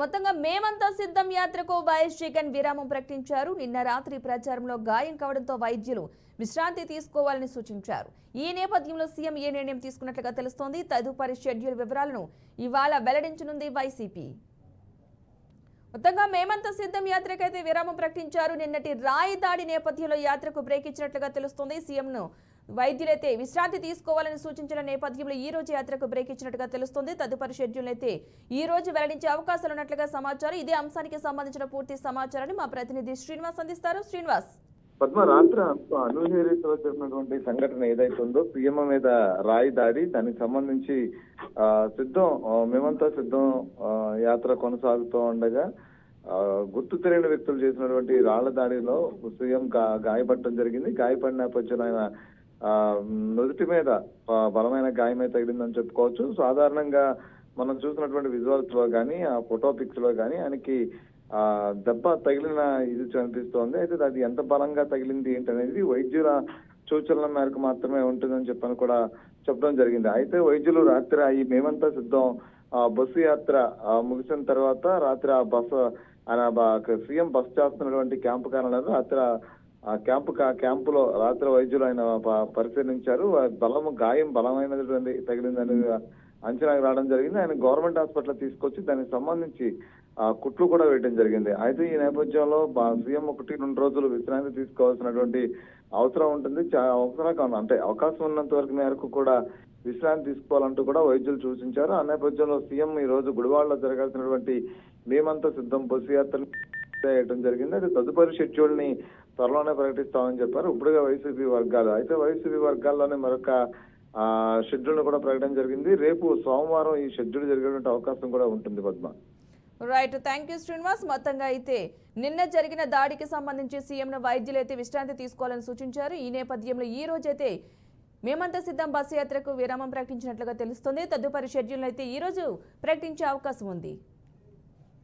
మొత్తంగా మేమంతా సిద్ధం యాత్రకు వైఎస్ జగన్ విరామం ప్రకటించారు. నిన్న రాత్రి ప్రచారంలో గాయం కావడంతో వైద్యులు విశ్రాంతి తీసుకోవాలని సూచించారు. ఈ నేపథ్యంలో సీఎం ఏ నిర్ణయం తీసుకున్నట్లుగా తెలుస్తోంది. తదుపరి షెడ్యూల్ వివరాలను ఇవాళ వెల్లడించనుంది వైసీపీ. మొత్తంగా మేమంతా సిద్ధం యాత్రకైతే విరామం ప్రకటించారు. నిన్నటి రాయి దాడి నేపథ్యంలో యాత్రకు బ్రేక్ ఇచ్చినట్లుగా తెలుస్తోంది. సీఎంను వైద్యులైతే విశ్రాంతి తీసుకోవాలని సూచించిన నేపథ్యంలో ఈ రోజు యాత్రకు బ్రేక్ ఇచ్చినట్టుగా తెలుస్తోంది. తదుపరి షెడ్యూల్ అయితే ఈ రోజు వెల్లడించే అవకాశాలు ఉన్నట్లుగా సమాచారం. ఇదే అంశానికి సంబంధించిన పూర్తి సమాచారాన్ని మా ప్రతినిధి శ్రీనివాస్ అందిస్తారు. శ్రీనివాస్. పద్మ రాత్ర అనూహేరీతో జరిగినటువంటి సంఘటన ఏదైతే ఉందో సీఎం మీద రాయి దాడి దానికి సంబంధించి ఆ, సిద్ధం మేమంతా సిద్ధం యాత్ర కొనసాగుతూ ఉండగా ఆ, గుర్తు తెలియని వ్యక్తులు చేసినటువంటి రాళ్ళ దాడిలో సీఎం గా- గాయపడటం జరిగింది. గాయపడిన నేపథ్యంలో ఆయన నుదుటి మీద బలమైన గాయమే తగిలిందని చెప్పుకోవచ్చు. సాధారణంగా మనం చూసినటువంటి విజువల్స్లో కానీ ఆ ఫోటో పిక్స్లో కానీ ఆయనకి ఆ దెబ్బ తగిలిన ఇది కనిపిస్తోంది అయితే అది ఎంత బలంగా తగిలింది ఏంటనేది వైద్యుల సూచనల మేరకు మాత్రమే ఉంటుందని చెప్పని కూడా చెప్పడం జరిగింది. అయితే వైద్యులు రాత్రి ఈ మేమంతా సిద్ధం. ఆ బస్సు యాత్ర ముగిసిన తర్వాత రాత్రి ఆ బస్సు ఆయన సీఎం బస్ చేస్తున్నటువంటి క్యాంపు కారణంలో రాత్రి ఆ- ఆ క్యాంపు క్యాంపులో రాత్రి వైద్యులు ఆయన పరిశీలించారు. బలం బలము గాయం బలమైనటువంటి తగిలిందని అంచనాకు రావడం జరిగింది. ఆయన గవర్నమెంట్ హాస్పిటల్ తీసుకొచ్చి దానికి సంబంధించి ఆ కుట్లు కూడా వేయడం జరిగింది. అయితే ఈ నేపథ్యంలో సీఎం ఒకటి రెండు రోజులు విశ్రాంతి తీసుకోవాల్సినటువంటి అవసరం ఉంటుంది. చా- అవసరం అంటే అవకాశం ఉన్నంత వరకు మేరకు కూడా విశ్రాంతి తీసుకోవాలంటూ కూడా వైద్యులు సూచించారు. ఆ నేపథ్యంలో సీఎం ఈ రోజు గుడివాడలో జరగాల్సినటువంటి మేమంతా సిద్ధం. బస్సు యాత్రను చేయడం జరిగింది. అది తదుపరి షెడ్యూల్ని త్వరలోనే ప్రకటిస్తామని చెప్పారు. ఇప్పుడుగా వైసీపీ వర్గాలు. అయితే వైసీపీ వర్గాల్లోనే మరొక షెడ్యూల్ కూడా ప్రకటన జరిగింది. రేపు సోమవారం ఈ షెడ్యూల్ జరిగేటువంటి అవకాశం కూడా ఉంటుంది Padma. Right. Thank you Srinivas. మొత్తంగా అయితే నిన్న జరిగిన దాడికి సంబంధించి సీఎంను వైద్యులు అయితే విశ్రాంతి తీసుకోవాలని సూచించారు. ఈ నేపథ్యంలో ఈ రోజైతే మేమంతా సిద్ధం బస్సు యాత్రకు విరామం ప్రకటించినట్లుగా తెలుస్తుంది. తదుపరి షెడ్యూల్ అయితే ఈ రోజు ప్రకటించే అవకాశం ఉంది.